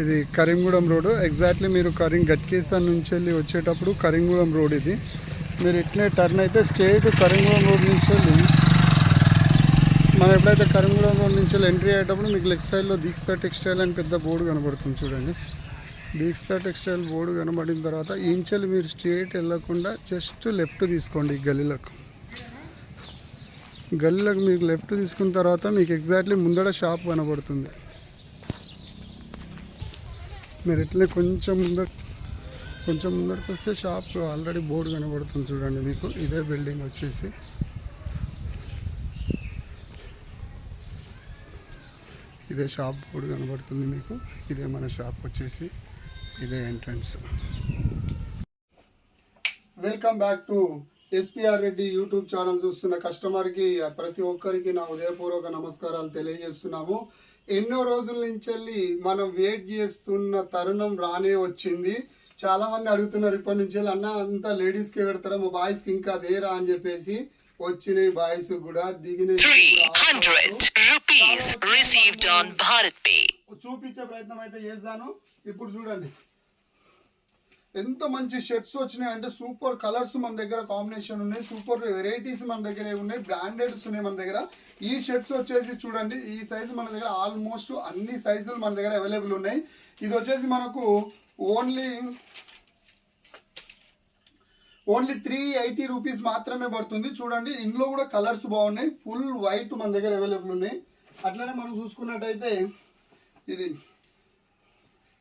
ఇది కరీంగూడెం road exactly మీరు కరీం గట్కేసర్ నుంచి వెళ్ళి వచ్చేటప్పుడు కరీంగూడెం రోడ్ ఇది. మీరు ఇట్లే టర్న్ అయితే స్ట్రేట్ కరీంగూడెం రోడ్ నుంచి వెళ్ళి మనం ఎప్పుడైతే కరీంగూడెం రోడ్ నుంచి వెళ్ళి ఎంట్రీ అయ్యేటప్పుడు మీకు లెఫ్ట్ సైడ్లో దీక్ష టెక్స్టైల్ అని పెద్ద బోర్డు కనబడుతుంది చూడండి. దీక్ష టెక్స్టైల్ బోర్డు కనబడిన తర్వాత ఇంచెల్ మీరు స్ట్రేట్ వెళ్ళకుండా జస్ట్ లెఫ్ట్ తీసుకోండి ఈ గల్లీలకు. గల్లీలకు మీకు లెఫ్ట్ తీసుకున్న తర్వాత మీకు ఎగ్జాక్ట్లీ ముందర షాప్ కనబడుతుంది. మీరు ఇట్లే కొంచెం ముందర కొంచెం ముందరకు వస్తే షాప్ ఆల్రెడీ బోర్డు కనబడుతుంది చూడండి మీకు. ఇదే బిల్డింగ్ వచ్చేసి. ఇదే షాప్ బోర్డు కనబడుతుంది మీకు. ఇదే మన షాప్ వచ్చేసి. ఇదే entrance welcome back to SPR Reddy YouTube channel చూస్తున్న కస్టమర్కి ప్రతి ఒక్కరికి నా ఉదయపూర్వక నమస్కారాలు తెలియజేస్తున్నాము. ఎన్నో రోజుల నుంచి మనం వెయిట్ చేస్తున్న తరుణం రానే వచ్చింది. చాలా మంది అడుగుతున్నారు ఇప్పటి నుంచి అన్న అంతా లేడీస్కి పెడతారా? మా బాయ్స్కి ఇంకా అదేరా? అని చెప్పేసి వచ్చినాయి బాయ్స్ కూడా దిగినాయి ఇప్పుడు 300 rupees received on Bharat Pay. చూపించే ప్రయత్నం అయితే చేస్తాను ఇప్పుడు చూడండి. ఎంత మంచి షర్ట్స్ వచ్చినాయి అంటే సూపర్ కలర్స్ మన దగ్గర కాంబినేషన్ ఉన్నాయి. సూపర్ వెరైటీస్ మన దగ్గర ఉన్నాయి. బ్రాండెడ్స్ ఉన్నాయి మన దగ్గర. ఈ షర్ట్స్ వచ్చేసి చూడండి ఈ సైజు మన దగ్గర ఆల్మోస్ట్ అన్ని సైజులు మన దగ్గర అవైలబుల్ ఉన్నాయి. ఇది వచ్చేసి మనకు only only three eighty rupees మాత్రమే పడుతుంది. చూడండి ఇందులో కూడా కలర్స్ బాగున్నాయి. ఫుల్ వైట్ మన దగ్గర అవైలబుల్ ఉన్నాయి. అట్లనే మనం చూసుకున్నట్టయితే ఇది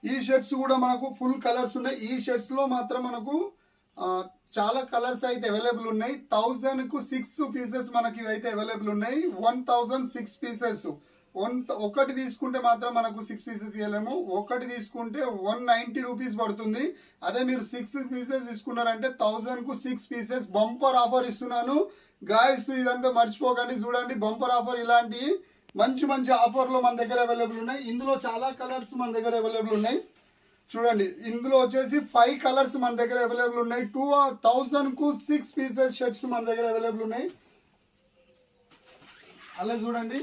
ఈ షర్ట్స్ కూడా మనకు ఫుల్ కలర్స్ ఉన్నాయి. ఈ షర్ట్స్లో మాత్రం మనకు చాలా కలర్స్ అయితే అవైలబుల్ ఉన్నాయి. థౌజండ్కు సిక్స్ పీసెస్ మనకి అయితే అవైలబుల్ ఉన్నాయి. One thousand six pieces. One ఒకటి తీసుకుంటే మాత్రం మనకు సిక్స్ పీసెస్ ఇవ్వలేము. ఒకటి తీసుకుంటే వన్ నైంటీ రూపీస్ పడుతుంది. అదే మీరు సిక్స్ పీసెస్ తీసుకున్నారంటే థౌజండ్కు సిక్స్ పీసెస్ బంపర్ ఆఫర్ ఇస్తున్నాను. గాయస్ ఇదంతా మర్చిపోకండి. చూడండి బంపర్ ఆఫర్ ఇలాంటివి మంచి మంచి ఆఫర్లు మన దగ్గర అవైలబుల్ ఉన్నాయి. ఇందులో చాలా కలర్స్ మన దగ్గర అవైలబుల్ ఉన్నాయి. చూడండి ఇందులో వచ్చేసి ఫైవ్ కలర్స్ మన దగ్గర అవైలబుల్ ఉన్నాయి. టూ థౌజండ్కు సిక్స్ పీసెస్ షర్ట్స్ మన దగ్గర అవైలబుల్ ఉన్నాయి. అలా చూడండి.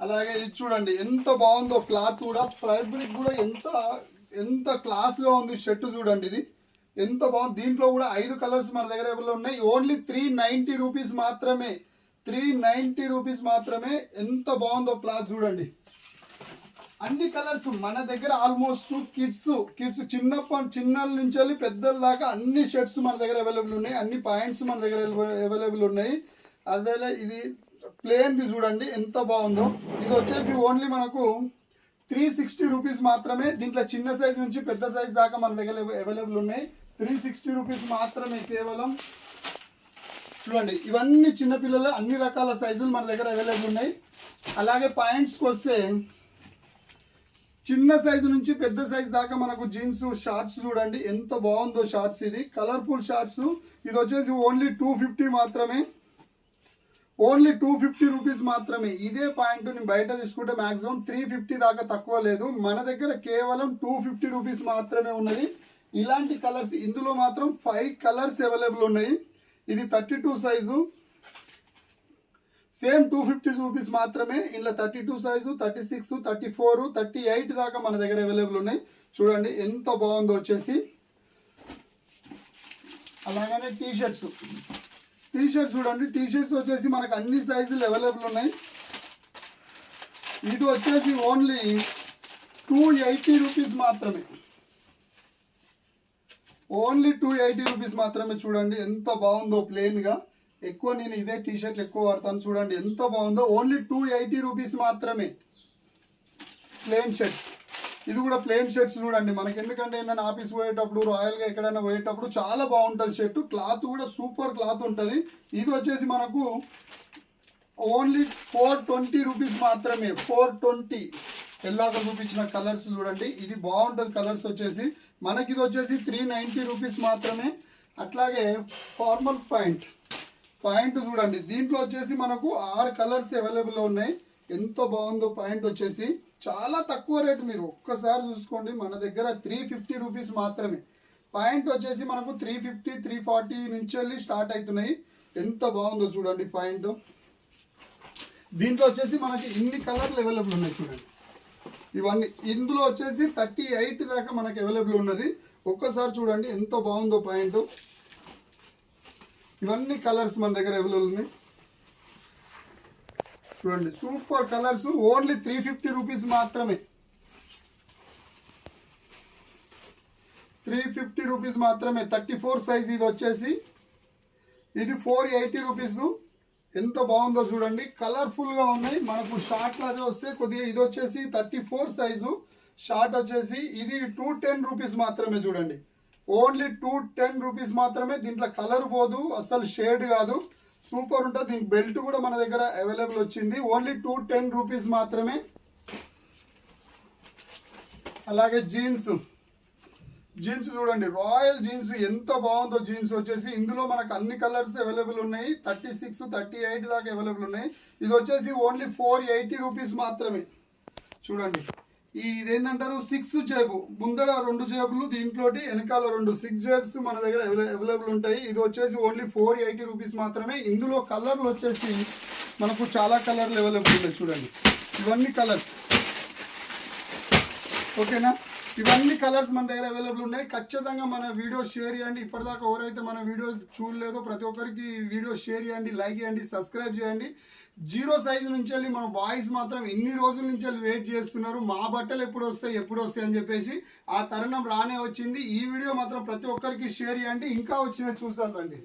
అలాగే ఇది చూడండి ఎంత బాగుందో క్లాత్ కూడా. ఫ్యాబ్రిక్ కూడా ఎంత ఎంత క్లాస్గా ఉంది షర్ట్ చూడండి ఇది. ఎంత బాగుంది? దీంట్లో కూడా ఐదు కలర్స్ మన దగ్గర అవైలబుల్ ఉన్నాయి. ఓన్లీ త్రీ నైన్టీ రూపీస్ మాత్రమే. త్రీ నైన్టీ రూపీస్ మాత్రమే ఎంత బాగుందో క్లాత్ చూడండి. అన్ని కలర్స్ మన దగ్గర ఆల్మోస్ట్ కిడ్స్ కిడ్స్ చిన్నప్పటి చిన్నల నుంచి వెళ్ళి పెద్దల దాకా అన్ని షర్ట్స్ మన దగ్గర అవైలబుల్ ఉన్నాయి. అన్ని పాయింట్స్ మన దగ్గర అవైలబుల్ ఉన్నాయి. అదే ఇది ప్లేన్ది చూడండి ఎంత బాగుందో. ఇది వచ్చేసి ఓన్లీ మనకు త్రీ సిక్స్టీ రూపీస్ మాత్రమే. దీంట్లో చిన్న సైజ్ నుంచి పెద్ద సైజ్ దాకా మన దగ్గర అవైలబుల్ ఉన్నాయి. త్రీ సిక్స్టీ రూపీస్ మాత్రమే కేవలం. చూడండి ఇవన్నీ చిన్నపిల్లల అన్ని రకాల సైజులు మన దగ్గర అవైలబుల్ ఉన్నాయి. అలాగే పాయింట్స్కి వస్తే చిన్న సైజు నుంచి పెద్ద సైజు దాకా మనకు జీన్స్ షార్ట్స్ చూడండి ఎంత బాగుందో షార్ట్స్ ఇది. కలర్ఫుల్ షార్ట్స్ ఇది వచ్చేసి ఓన్లీ టూ ఫిఫ్టీ మాత్రమే. ఓన్లీ టూ ఫిఫ్టీ రూపీస్ మాత్రమే. ఇదే పాయింట్ నేను బయట తీసుకుంటే మ్యాక్సిమం త్రీ ఫిఫ్టీ దాకా తక్కువ లేదు. మన దగ్గర కేవలం టూ ఫిఫ్టీ రూపీస్ మాత్రమే ఉన్నది. ఇలాంటి కలర్స్ ఇందులో మాత్రం ఫైవ్ కలర్స్ అవైలబుల్ ఉన్నాయి. ఇది thirty two size. Same two fifty rupees మాత్రమే. ఇందులో thirty two size thirty six thirty four thirty eight దాకా మన దగ్గర అవైలబుల్ ఉన్నాయి. చూడండి ఎంత బాగుందో వచ్చేసి. అలాగనే టీ షర్ట్స్ టీ షర్ట్స్ చూడండి. టీ షర్ట్స్ వచ్చేసి మనకు అన్ని సైజులు అవైలబుల్ ఉన్నాయి. ఇది వచ్చేసి ఓన్లీ టూ ఎయిటీ రూపీస్ మాత్రమే. ఓన్లీ టూ ఎయిటీ రూపీస్ మాత్రమే చూడండి ఎంత బాగుందో ప్లెయిన్గా. ఎక్కువ నేను ఇదే టీ షర్ట్లు ఎక్కువ వాడతాను చూడండి ఎంత బాగుందో. ఓన్లీ టూ ఎయిటీ రూపీస్ మాత్రమే. ప్లెయిన్ షర్ట్స్ ఇది కూడా ప్లెయిన్ షర్ట్స్ చూడండి మనకి ఎందుకంటే ఏంటంటే ఆఫీస్ పోయేటప్పుడు రాయల్గా ఎక్కడైనా పోయేటప్పుడు చాలా బాగుంటుంది షర్ట్ క్లాత్ కూడా సూపర్ క్లాత్ ఉంటుంది. ఇది వచ్చేసి మనకు ఓన్లీ ఫోర్ ట్వంటీ రూపీస్ మాత్రమే. Four twenty. ఎల్లాక చూపించిన కలర్స్ చూడండి ఇది బాగుంటుంది కలర్స్ వచ్చేసి. మనకి ఇది వచ్చేసి త్రీ నైంటీ రూపీస్ మాత్రమే. అట్లాగే ఫార్మల్ పాయింట్ పాయింట్ చూడండి దీంట్లో వచ్చేసి మనకు ఆరు కలర్స్ అవైలబుల్ ఉన్నాయి. ఎంత బాగుందో పాయింట్ వచ్చేసి. చాలా తక్కువ రేటు మీరు ఒక్కసారి చూసుకోండి మన దగ్గర త్రీ ఫిఫ్టీ రూపీస్ మాత్రమే. పాయింట్ వచ్చేసి మనకు త్రీ ఫిఫ్టీ త్రీ ఫార్టీ నుంచి వెళ్ళి స్టార్ట్ అవుతున్నాయి. ఎంత బాగుందో చూడండి పాయింట్ దీంట్లో వచ్చేసి మనకి ఇన్ని కలర్లు అవైలబుల్ ఉన్నాయి చూడండి. ఇవన్నీ ఇందులో వచ్చేసి థర్టీ ఎయిట్ దాకా మనకి అవైలబుల్ ఉన్నది. ఒక్కసారి చూడండి ఎంత బాగుందో పాయింట్. ఇవన్నీ కలర్స్ మన దగ్గర అవైలబుల్ ఉన్నాయి. చూడండి super colours only three fifty rupees మాత్రమే. త్రీ ఫిఫ్టీ రూపీస్ మాత్రమే థర్టీ ఫోర్ సైజ్ ఇది వచ్చేసి. ఇది ఫోర్ ఎయిటీ రూపీస్. ఎంత బాగుందో చూడండి. కలర్ఫుల్గా ఉన్నాయి. మనకు షార్ట్ అదే వస్తే కొద్దిగా ఇది వచ్చేసి థర్టీ ఫోర్ సైజు. షార్ట్ వచ్చేసి ఇది టూ టెన్ రూపీస్ మాత్రమే చూడండి. ఓన్లీ టూ టెన్ రూపీస్ మాత్రమే. దీంట్లో కలర్ పోదు అసలు షేడ్ కాదు. సూపర్ ఉంటుంది. దీనికి బెల్ట్ కూడా మన దగ్గర అవైలబుల్ వచ్చింది. ఓన్లీ టూ టెన్ రూపీస్ మాత్రమే. అలాగే జీన్స్. జీన్స్ చూడండి రాయల్ జీన్స్ ఎంత బాగుందో జీన్స్ వచ్చేసి ఇందులో మనకు అన్ని కలర్స్ అవైలబుల్ ఉన్నాయి. థర్టీ సిక్స్ థర్టీ ఎయిట్ దాకా అవైలబుల్ ఉన్నాయి. ఇది వచ్చేసి ఓన్లీ ఫోర్ ఎయిటీ రూపీస్ మాత్రమే. చూడండి. ఈ ఇదేంటంటారు సిక్స్ జేబు. ముందర రెండు జేబులు దీంట్లో వెనకాల రెండు. సిక్స్ జేబ్స్ మన దగ్గర అవైలబుల్ ఉంటాయి. ఇది వచ్చేసి ఓన్లీ ఫోర్ ఎయిటీ రూపీస్ మాత్రమే. ఇందులో కలర్లు వచ్చేసి మనకు చాలా కలర్లు అవైలబుల్ ఉన్నాయి. చూడండి. ఇవన్నీ కలర్స్. ఓకేనా? ఇవన్నీ కలర్స్ మన దగ్గర అవైలబుల్ ఉన్నాయి. ఖచ్చితంగా మన వీడియో షేర్ చేయండి. ఇప్పటిదాకా ఎవరైతే మన వీడియో చూడలేదో ప్రతి ఒక్కరికి వీడియో షేర్ చేయండి లైక్ చేయండి సబ్స్క్రైబ్ చేయండి. జీరో సైజు నుంచి వెళ్ళి మన బాయ్స్ మాత్రం ఎన్ని రోజుల నుంచి వెళ్ళి వెయిట్ చేస్తున్నారు? మా బట్టలు ఎప్పుడు వస్తాయి ఎప్పుడు వస్తాయి అని చెప్పేసి ఆ తరుణం రానే వచ్చింది. ఈ వీడియో మాత్రం ప్రతి ఒక్కరికి షేర్ చేయండి. ఇంకా వచ్చిన చూసాను రండి.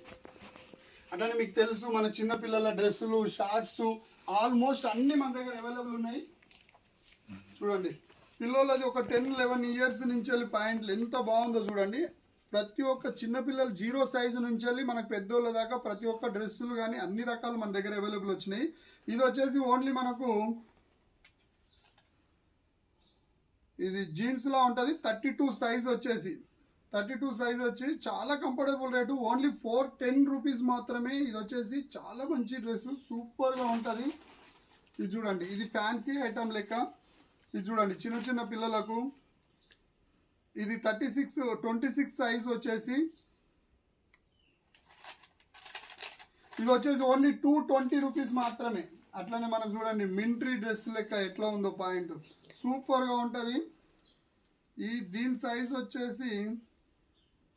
అట్లనే మీకు తెలుసు మన చిన్నపిల్లల డ్రెస్సులు షార్ట్స్ ఆల్మోస్ట్ అన్ని మన దగ్గర అవైలబుల్ ఉన్నాయి. చూడండి. పిల్లలది ఒక టెన్ లెవెన్ ఇయర్స్ నుంచి వెళ్ళి పాయింట్లు ఎంత బాగుందో చూడండి. ప్రతి ఒక్క చిన్నపిల్లలు జీరో సైజు నుంచి వెళ్ళి మనకు పెద్దోళ్ళ దాకా ప్రతి ఒక్క డ్రెస్సులు కానీ అన్ని రకాలు మన దగ్గర అవైలబుల్ వచ్చినాయి. ఇది వచ్చేసి ఓన్లీ మనకు ఇది జీన్స్లా ఉంటుంది. థర్టీ టూ సైజ్ వచ్చేసి. థర్టీ టూ సైజ్ వచ్చి చాలా comfortable rate only four ten rupees మాత్రమే. ఇది వచ్చేసి చాలా మంచి డ్రెస్ సూపర్గా ఉంటుంది. ఇది చూడండి. ఇది ఫ్యాన్సీ ఐటమ్ లెక్క. ఇది చూడండి చిన్న చిన్న పిల్లలకు. ఇది thirty six twenty six size వచ్చేసి. ఇది వచ్చేసి ఓన్లీ టూ ట్వంటీ రూపీస్ మాత్రమే. అట్లనే మనకు చూడండి మింట్రీ డ్రెస్ లెక్క ఎట్లా ఉందో పాయింట్. సూపర్గా ఉంటుంది. ఈ దీని సైజ్ వచ్చేసి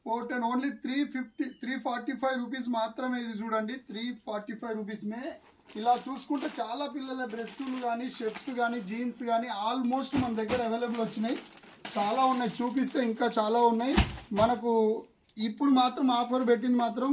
four ten only three fifty three forty five rupees మాత్రమే ఇది చూడండి. త్రీ ఫార్టీ ఫైవ్ రూపీస్ మే. ఇలా చూసుకుంటే చాలా పిల్లల డ్రెస్సులు కానీ షర్ట్స్ కానీ జీన్స్ కానీ ఆల్మోస్ట్ మన దగ్గర అవైలబుల్ వచ్చినాయి. చాలా ఉన్నాయి. చూపిస్తే ఇంకా చాలా ఉన్నాయి. మనకు ఇప్పుడు మాత్రం ఆఫర్ పెట్టింది మాత్రం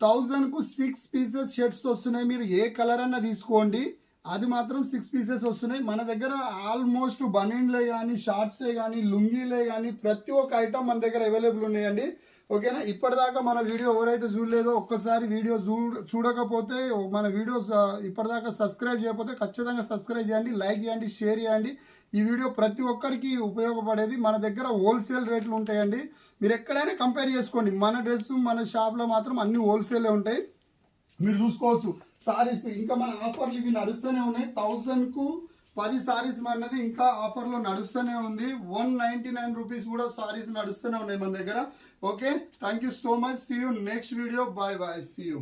థౌజండ్కు సిక్స్ పీసెస్ షర్ట్స్ వస్తున్నాయి. మీరు ఏ కలర్ అన్నా తీసుకోండి. అది మాత్రం సిక్స్ పీసెస్ వస్తున్నాయి. మన దగ్గర ఆల్మోస్ట్ బనీన్లే కానీ షార్ట్సే కానీ లుంగీలే కానీ ప్రతి ఒక్క ఐటమ్ మన దగ్గర అవైలబుల్ ఉన్నాయండి. ఓకేనా? ఇప్పటిదాకా మన వీడియో ఎవరైతే చూడలేదో ఒక్కసారి వీడియో చూ చూడకపోతే మన వీడియోస్ ఇప్పటిదాకా సబ్స్క్రైబ్ చేయకపోతే ఖచ్చితంగా సబ్స్క్రైబ్ చేయండి లైక్ చేయండి షేర్ చేయండి. ఈ వీడియో ప్రతి ఒక్కరికి ఉపయోగపడేది మన దగ్గర హోల్సేల్ రేట్లు ఉంటాయండి. మీరు ఎక్కడైనా కంపేర్ చేసుకోండి. మన డ్రెస్ మన షాప్లో మాత్రం అన్ని హోల్సేలే ఉంటాయి. మీరు చూసుకోవచ్చు. సారీస్ ఇంకా మన ఆఫర్లు ఇవి నడుస్తూనే ఉన్నాయి. థౌజండ్కు పది సారీస్ అన్నది ఇంకా ఆఫర్లో నడుస్తూనే ఉంది. వన్ నైన్టీ నైన్ రూపీస్ కూడా సారీస్ నడుస్తూనే ఉన్నాయి మన దగ్గర. Okay thank you so much see you next video bye bye see you